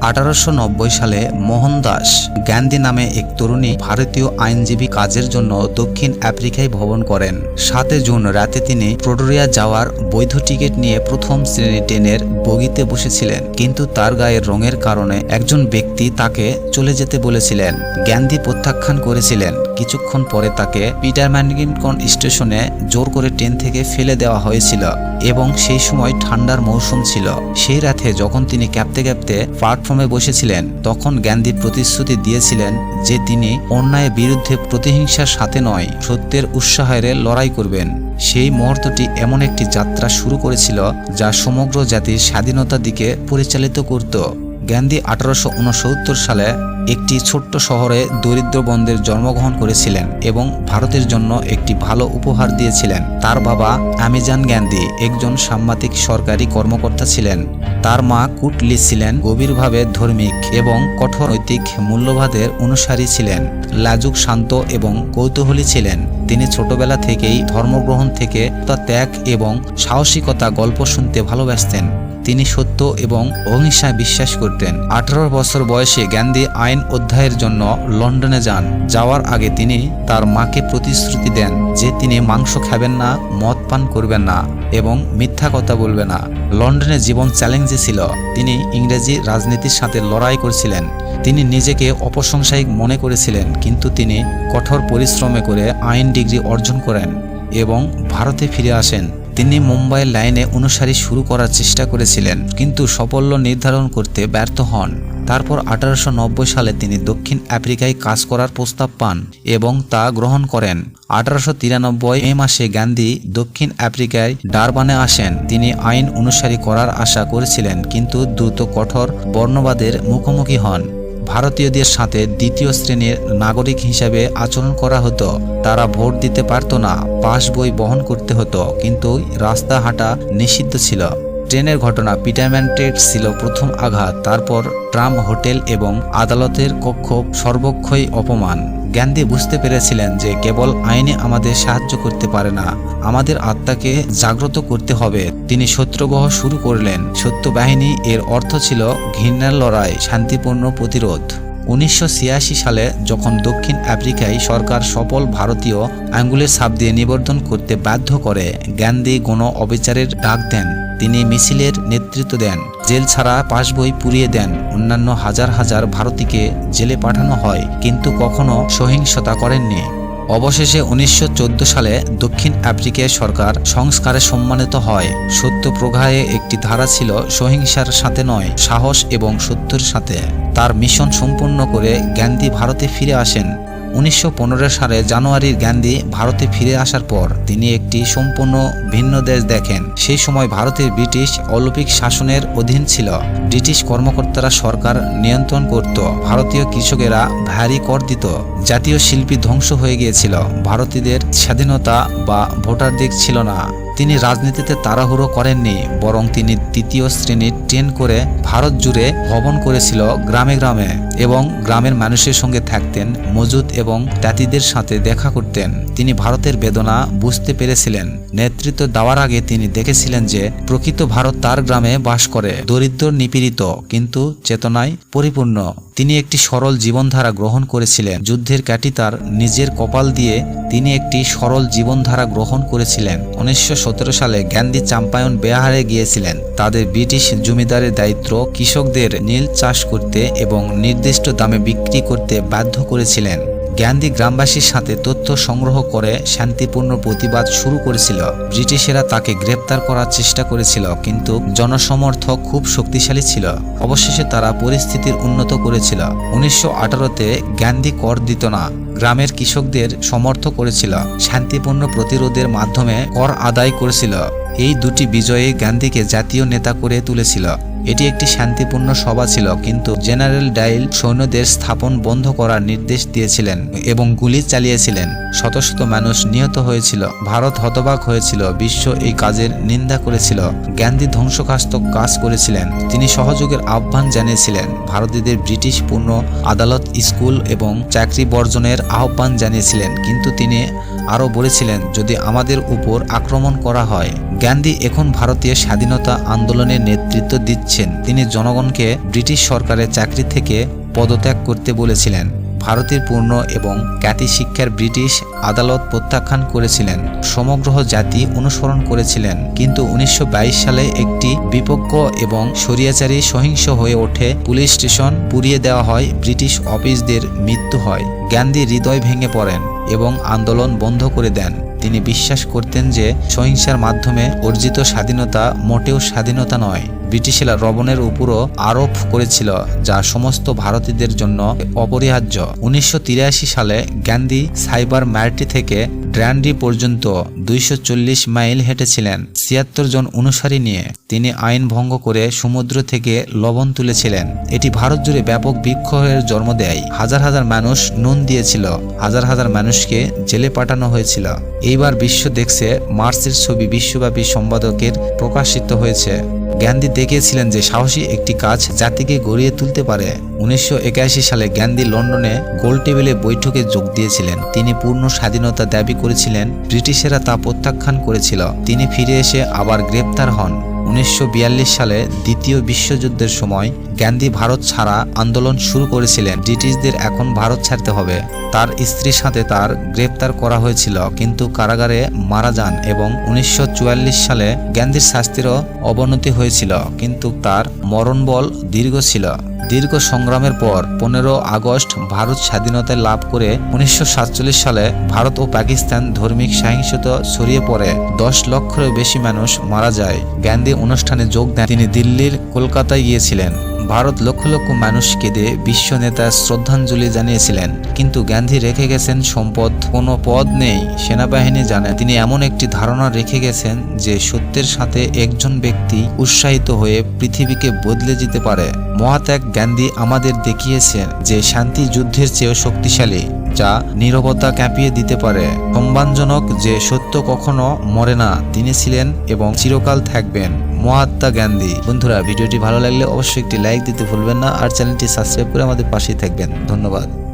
আঠারোশো নব্বই সালে মোহনদাস গান্ধী নামে এক তরুণী ভারতীয় আইনজীবী কাজের জন্য দক্ষিণ আফ্রিকায় ভ্রমণ করেন। সাতে জুন রাতে তিনি প্রোটোরিয়া যাওয়ার বৈধ টিকিট নিয়ে প্রথম শ্রেণি ট্রেনের বগিতে বসেছিলেন। কিন্তু তার গায়ের রঙের কারণে একজন ব্যক্তি তাকে চলে যেতে বলেছিলেন। গান্ধী প্রত্যাখ্যান করেছিলেন। কিছুক্ষণ পরে তাকে পিটারম্যানকিনকন স্টেশনে জোর করে ট্রেন থেকে ফেলে দেওয়া হয়েছিল এবং সেই সময় ঠান্ডার মৌসুম ছিল। সেই রাতে যখন তিনি ক্যাপতে ক্যাপতে প্ল্যাটফর্মে বসেছিলেন। তখন গান্ধী প্রতিশ্রুতি দিয়েছিলেন যে তিনি অন্যায়ের বিরুদ্ধে প্রতিহিংসার সাথে নয়, সত্যের উৎসাহের লড়াই করবেন। সেই মুহূর্তটি এমন একটি যাত্রা শুরু করেছিল যা সমগ্র জাতির স্বাধীনতার দিকে পরিচালিত করত। গান্ধী আঠারোশো উনসত্তর সালে একটি ছোট্ট শহরে দরিদ্র বন্ধের জন্মগ্রহণ করেছিলেন এবং ভারতের জন্য একটি ভালো উপহার দিয়েছিলেন। তার বাবা আমিজান গান্ধী একজন সাংবাদিক সরকারি কর্মকর্তা ছিলেন। তার মা কুটলি ছিলেন গভীরভাবে ধর্মিক এবং কঠোর নৈতিক মূল্যবোধের অনুসারী ছিলেন। লাজুক, শান্ত এবং কৌতূহলী ছিলেন। তিনি ছোটবেলা থেকেই ধর্মগ্রহণ থেকে তা ত্যাগ এবং সাহসিকতা গল্প শুনতে ভালোবাসতেন। তিনি সত্য এবং অহিংসায় বিশ্বাস করতেন। আঠারো বছর বয়সে গান্ধী আইন অধ্যায়ের জন্য লন্ডনে যান। যাওয়ার আগে তিনি তার মাকে প্রতিশ্রুতি দেন যে তিনি মাংস খাবেন না, মদ পান করবেন না এবং মিথ্যা কথা বলবে না। লন্ডনে জীবন চ্যালেঞ্জে ছিল। তিনি ইংরেজি রাজনীতির সাথে লড়াই করছিলেন। তিনি নিজেকে অপ্রশংসায়িক মনে করেছিলেন, কিন্তু তিনি কঠোর পরিশ্রমে করে আইন ডিগ্রি অর্জন করেন এবং ভারতে ফিরে আসেন। তিনি মুম্বাইয়ের লাইনে অনুসারী শুরু করার চেষ্টা করেছিলেন, কিন্তু সাফল্য নির্ধারণ করতে ব্যর্থ হন। তারপর আঠারোশো নব্বই সালে তিনি দক্ষিণ আফ্রিকায় কাজ করার প্রস্তাব পান এবং তা গ্রহণ করেন। আঠারোশো তিরানব্বই মে মাসে গান্ধী দক্ষিণ আফ্রিকায় ডারবানে আসেন। তিনি আইন অনুসারী করার আশা করেছিলেন, কিন্তু দ্রুত কঠোর বর্ণবাদের মুখোমুখি হন। ভারতীয়দের সাথে দ্বিতীয় শ্রেণির নাগরিক হিসাবে আচরণ করা হতো। তারা ভোট দিতে পারত না পাস বই বহন করতে হতো, কিন্তু রাস্তা হাঁটা নিষিদ্ধ ছিল। ট্রেনের ঘটনা পিটামেন্টেড ছিল প্রথম আঘাত, তারপর ট্রাম হোটেল এবং আদালতের কক্ষ সর্বক্ষই অপমান। গান্ধী বুঝতে পেরেছিলেন যে কেবল আইনে আমাদের সাহায্য করতে পারে না, আমাদের আত্মাকে জাগ্রত করতে হবে। তিনি সত্যগ্রহ শুরু করলেন। সত্য বাহিনী এর অর্থ ছিল ঘৃণার লড়াই, শান্তিপূর্ণ প্রতিরোধ। উনিশশো ছিয়াশি সালে যখন দক্ষিণ আফ্রিকায় সরকার সফল ভারতীয় আঙ্গুলের ছাপ দিয়ে নিবর্ধন করতে বাধ্য করে গান্ধী গণ অবিচারের ডাক দেন, তিনি মিছিলের নেতৃত্ব দেন, জেল ছাড়া পাসবই পুড়িয়ে দেন, অন্যান্য হাজার হাজার ভারতীকে জেলে পাঠানো হয়, কিন্তু কখনো সহিংসতা করেননি। অবশেষে উনিশশো চোদ্দ সালে দক্ষিণ আফ্রিকায় সরকার সংস্কারে সম্মানিত হয়। সত্য প্রঘায়ে একটি ধারা ছিল সহিংসার সাথে নয়, সাহস এবং সত্যের সাথে। তার মিশন সম্পূর্ণ করে গান্ধী ভারতে ফিরে আসেন। উনিশশো পনেরো সালে জানুয়ারির গান্ধী ভারতে ফিরে আসার পর তিনি একটি সম্পূর্ণ ভিন্ন দেশ দেখেন। সেই সময় ভারতের ব্রিটিশ অলৌকিক শাসনের অধীন ছিল। ব্রিটিশ কর্মকর্তারা সরকার নিয়ন্ত্রণ করত। ভারতীয় কৃষকেরা ভারী কর দিত। জাতীয় শিল্পী ধ্বংস হয়ে গিয়েছিল। ভারতীয়দের স্বাধীনতা বা ভোটার দিক ছিল না। তিনি রাজনীতিতে তাড়াহুড়ো করেননি, বরং তিনি তৃতীয় শ্রেণির ট্রেন করে ভারত জুড়ে ভ্রমণ করেছিল গ্রামে গ্রামে এবং গ্রামের মানুষের সঙ্গে থাকতেন মজুদ এবং জাতিদের সাথে দেখা করতেন। তিনি ভারতের বেদনা বুঝতে পেরেছিলেন। নেতৃত্ব দেওয়ার আগে তিনি দেখেছিলেন যে, প্রকৃত ভারত তার গ্রামে বাস করে, দরিদ্র, নিপীড়িত কিন্তু চেতনায় পরিপূর্ণ। তিনি একটি সরল জীবনধারা গ্রহণ করেছিলেন। যুদ্ধের কাটি তার নিজের কপাল দিয়ে তিনি একটি সরল জীবনধারা গ্রহণ করেছিলেন। উনিশশো সালে গান্ধী চাম্পায়ন বেহারে গিয়েছিলেন। তাদের ব্রিটিশ জমিদারের দায়িত্ব কৃষকদের নীল চাষ করতে এবং নির্দিষ্ট দামে বিক্রি করতে বাধ্য করেছিলেন। গান্ধী গ্রামবাসীর সাথে তথ্য সংগ্রহ করে শান্তিপূর্ণ প্রতিবাদ শুরু করেছিল। ব্রিটিশেরা তাকে গ্রেপ্তার করার চেষ্টা করেছিল, কিন্তু জনসমর্থক খুব শক্তিশালী ছিল। অবশেষে তারা পরিস্থিতির উন্নত করেছিল। উনিশশো আঠারোতে গান্ধী কর দিত না। গ্রামের কৃষকদের সমর্থ করেছিল। শান্তিপূর্ণ প্রতিরোধের মাধ্যমে কর আদায় করেছিল। এই দুটি বিজয়ে গান্ধীকে জাতীয় নেতা করে তুলেছিল। এটি একটি শান্তিপূর্ণ সভা ছিল, কিন্তু জেনারেল ডাইল সৈন্যদের স্থাপন বন্ধ করার নির্দেশ দিয়েছিলেন এবং গুলি চালিয়েছিলেন। শত শত মানুষ নিহত হয়েছিল, ভারত হতবাক হয়েছিল, বিশ্ব এই কাজের নিন্দা করেছিল। গান্ধী ধ্বংসকাস্তক কাজ করেছিলেন। তিনি সহযোগের আহ্বান জানিয়েছিলেন। ভারতীয়দের ব্রিটিশ পূর্ণ আদালত স্কুল এবং চাকরি বর্জনের আহ্বান জানিয়েছিলেন, কিন্তু তিনি আরও বলেছিলেন, যদি আমাদের উপর আক্রমণ করা হয়, গান্ধী এখন ভারতীয় স্বাধীনতা আন্দোলনের নেতৃত্ব দিচ্ছেন। তিনি জনগণকে ব্রিটিশ সরকারের চাকরি থেকে পদত্যাগ করতে বলেছিলেন। ভারতের পূর্ণ এবং খ্যাতি শিক্ষার ব্রিটিশ আদালত প্রত্যাখ্যান করেছিলেন। সমগ্র জাতি অনুসরণ করেছিলেন। কিন্তু উনিশশো বাইশ সালে একটি বিপক্ষ এবং স্বৈরাচারী সহিংস হয়ে ওঠে। পুলিশ স্টেশন পুড়িয়ে দেওয়া হয়, ব্রিটিশ অফিসদের মৃত্যু হয়। গান্ধী হৃদয় ভেঙে পড়েন এবং আন্দোলন বন্ধ করে দেন। তিনি বিশ্বাস করতেন যে সহিংসার মাধ্যমে অর্জিত স্বাধীনতা মোটেও স্বাধীনতা নয়। ব্রিটিশরা রবণের উপরও আরোপ করেছিল, যা সমস্ত ভারতীয়দের জন্য অপরিহার্য। উনিশশো তিরাশি সালে গান্ধী সাইবার ম্যারটি থেকে ড্র্যান্ডি পর্যন্ত দুইশো চল্লিশ মাইল হেঁটেছিলেন। ছিয়াত্তর জন অনুসারী নিয়ে তিনি আইন ভঙ্গ করে সমুদ্র থেকে লবণ তুলেছিলেন। এটি ভারত জুড়ে ব্যাপক বিক্ষোভের জন্ম দেয়। হাজার হাজার মানুষ নুন দিয়েছিল, হাজার হাজার মানুষকে জেলে পাঠানো হয়েছিল। এইবার বিশ্ব দেখছে মার্চের ছবি বিশ্বব্যাপী সম্পাদকের প্রকাশিত হয়েছে। গান্ধী দেখিয়েছিলেন যে সাহসী একটি কাজ জাতিকে গড়িয়ে তুলতে পারে। উনিশশো একাশি সালে গান্ধী লন্ডনে গোল টেবিলে বৈঠকে যোগ দিয়েছিলেন। তিনি পূর্ণ স্বাধীনতা দাবি করেছিলেন, ব্রিটিশেরা তা প্রত্যাখ্যান করেছিল। তিনি ফিরে এসে আবার গ্রেপ্তার হন। উনিশশো বিয়াল্লিশ সালে দ্বিতীয় বিশ্বযুদ্ধের সময় গান্ধী ভারত ছাড়া আন্দোলন শুরু করেছিলেন। ব্রিটিশদের এখন ভারত ছাড়তে হবে। তার স্ত্রীর সাথে তার গ্রেপ্তার করা হয়েছিল, কিন্তু কারাগারে মারা যান এবং উনিশশো চুয়াল্লিশ সালে গান্ধীর স্বাস্থ্যেরও অবনতি হয়েছিল, কিন্তু তার মরণবল দীর্ঘ ছিল। দীর্ঘ সংগ্রামের পর পনেরো আগস্ট ভারত স্বাধীনতা লাভ করে উনিশশো সাতচল্লিশ সালে ভারত ও পাকিস্তান ধর্মিক সহিংসতা ছড়িয়ে পড়ে। দশ লক্ষেরও বেশি মানুষ মারা যায়। গান্ধী অনুষ্ঠানে যোগ দেন। তিনি দিল্লির কলকাতায় গিয়েছিলেন। ভারত লক্ষ লক্ষ মানুষকে দিয়ে বিশ্ব নেতা শ্রদ্ধাঞ্জলি জানিয়েছিলেন। কিন্তু গান্ধী রেখে গেছেন সম্পদ। কোনো পদ নেই। সেনাবাহিনী জানায় তিনি এমন একটি ধারণা রেখে গেছেন যে সত্যের সাথে একজন ব্যক্তি উৎসাহিত হয়ে পৃথিবীকে বদলে যেতে পারে। মহাত্যাগ গান্ধী আমাদের দেখিয়েছেন যে শান্তি যুদ্ধের চেয়েও শক্তিশালী। যা নিরবতা কাঁপিয়ে দিতে পারে। সম্মানজনক যে সত্য কখনো মরে না, তিনি ছিলেন এবং চিরকাল থাকবেন মহাত্মা গান্ধী। বন্ধুরা, ভিডিওটি ভালো লাগলে অবশ্যই একটি লাইক দিতে ভুলবেন না আর চ্যানেলটি সাবস্ক্রাইব করে আমাদের পাশেই থাকবেন। ধন্যবাদ।